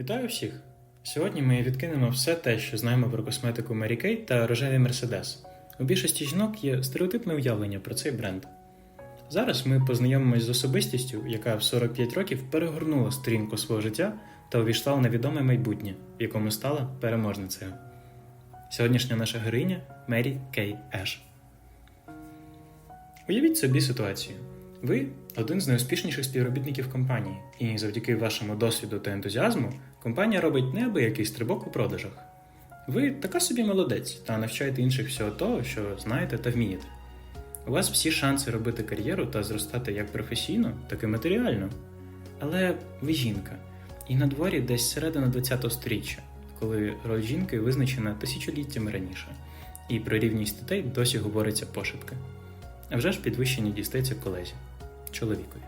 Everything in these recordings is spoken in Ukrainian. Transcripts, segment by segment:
Вітаю всіх! Сьогодні ми відкинемо все те, що знаємо про косметику Mary Kay та рожевий Мерседес. У більшості жінок є стереотипне уявлення про цей бренд. Зараз ми познайомимось з особистістю, яка в 45 років перегорнула сторінку свого життя та увійшла в невідоме майбутнє, в якому стала переможницею. Сьогоднішня наша героїня Мері Кей Еш. Уявіть собі ситуацію. Ви один з найуспішніших співробітників компанії, і завдяки вашому досвіду та ентузіазму компанія робить неабиякий стрибок у продажах. Ви така собі молодець та навчаєте інших всього того, що знаєте та вмієте. У вас всі шанси робити кар'єру та зростати як професійно, так і матеріально. Але ви жінка, і на дворі десь середина ХХ століття, коли роль жінки визначена тисячоліттями раніше, і про рівність статей досі говориться пошепки. А вже ж підвищення дістається колезі, чоловікові.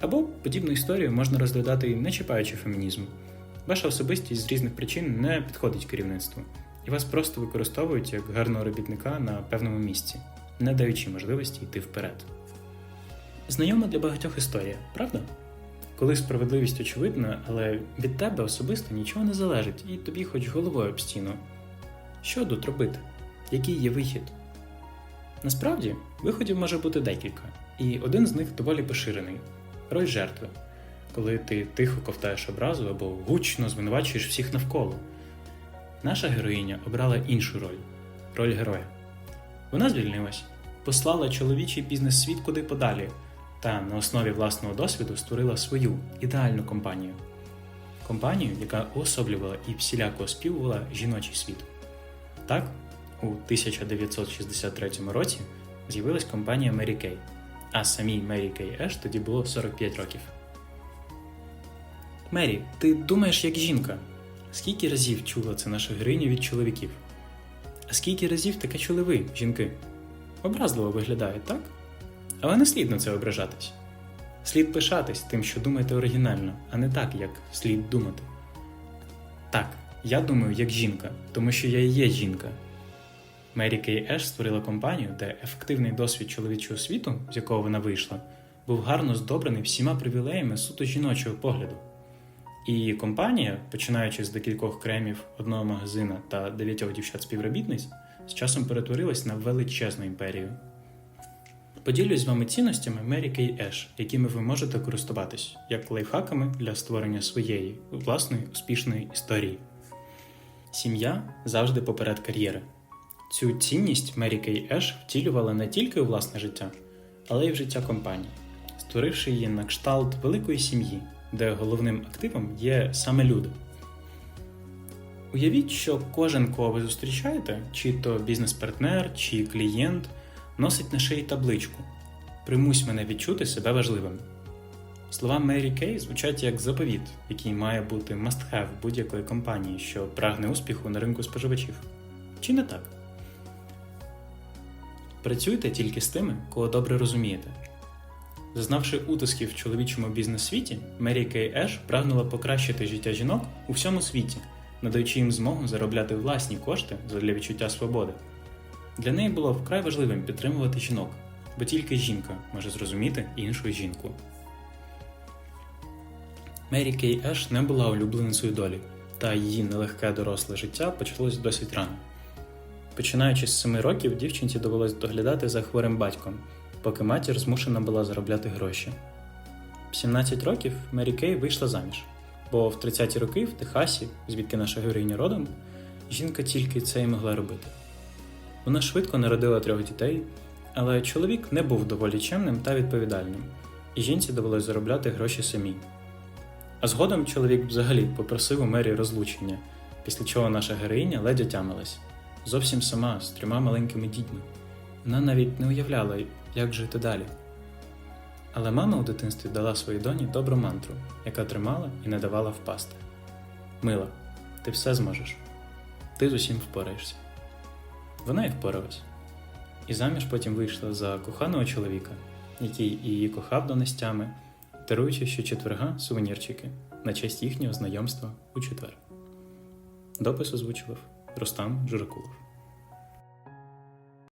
Або подібну історію можна розглядати не чіпаючи фемінізм. Ваша особистість з різних причин не підходить керівництву, і вас просто використовують як гарного робітника на певному місці, не даючи можливості йти вперед. Знайома для багатьох історія, правда? Коли справедливість очевидна, але від тебе особисто нічого не залежить, і тобі хоч головою об стіну. Що тут робити? Який є вихід? Насправді, виходів може бути декілька, і один з них доволі поширений роль жертви, коли ти тихо ковтаєш образу або гучно звинувачуєш всіх навколо. Наша героїня обрала іншу роль роль героя. Вона звільнилась, послала чоловічий бізнес-світ куди подалі, та на основі власного досвіду створила свою ідеальну компанію. Компанію, яка уособлювала і всіляко оспівувала жіночий світ. Так, у 1963 році з'явилась компанія Mary Kay, а самій Mary Kay Еш тоді було 45 років. Мері, ти думаєш як жінка. Скільки разів чула це наша героїня від чоловіків? А скільки разів таке чули ви, жінки? Образливо виглядає, так? Але не слід на це ображатись. Слід пишатись тим, що думаєте оригінально, а не так, як слід думати. Так, я думаю як жінка, тому що я і є жінка. Мері Кей Еш створила компанію, де ефективний досвід чоловічого світу, з якого вона вийшла, був гарно здобрений всіма привілеями суто жіночого погляду. І компанія, починаючи з декількох кремів одного магазина та дев'ятьох дівчат-співробітниць, з часом перетворилась на величезну імперію. Поділюсь з вами цінностями Mary Kay Еш, якими ви можете користуватись як лайфхаками для створення своєї власної успішної історії. Сім'я завжди поперед кар'єри. Цю цінність Mary Kay Еш втілювала не тільки у власне життя, але й в життя компанії, створивши її на кшталт великої сім'ї, де головним активом є саме люди. Уявіть, що кожен, кого ви зустрічаєте, чи то бізнес-партнер, чи клієнт, носить на шиї табличку Примусь мене відчути себе важливим. Слова Мері Кей звучать як заповіт, який має бути must-have будь-якої компанії, що прагне успіху на ринку споживачів. Чи не так? Працюйте тільки з тими, кого добре розумієте. Зазнавши утисків в чоловічому бізнес-світі, Мері Кей Еш прагнула покращити життя жінок у всьому світі, надаючи їм змогу заробляти власні кошти для відчуття свободи. Для неї було вкрай важливим підтримувати жінок, бо тільки жінка може зрозуміти іншу жінку. Мері Кей Еш не була улюбленицею долі, та її нелегке доросле життя почалось досить рано. Починаючи з 7 років, дівчинці довелось доглядати за хворим батьком, поки матір змушена була заробляти гроші. В 17 років Мері Кей вийшла заміж, бо в 30-ті роки в Техасі, звідки наша героїня родом, жінка тільки це й могла робити. Вона швидко народила трьох дітей, але чоловік не був доволі чемним та відповідальним, і жінці довелось заробляти гроші самій. А згодом чоловік взагалі попросив у мері розлучення, після чого наша героїня ледь отямилась, зовсім сама з трьома маленькими дітьми. Вона навіть не уявляла, як жити далі. Але мама у дитинстві дала своїй доні добру мантру, яка тримала і не давала впасти. Мила, ти все зможеш. Ти з усім впораєшся. Вона і впоралась. І заміж потім вийшла за коханого чоловіка, який її кохав до нестями, даруючи щочетверга сувенірчики на честь їхнього знайомства у четвер. Допис озвучував Рустам Журакулов.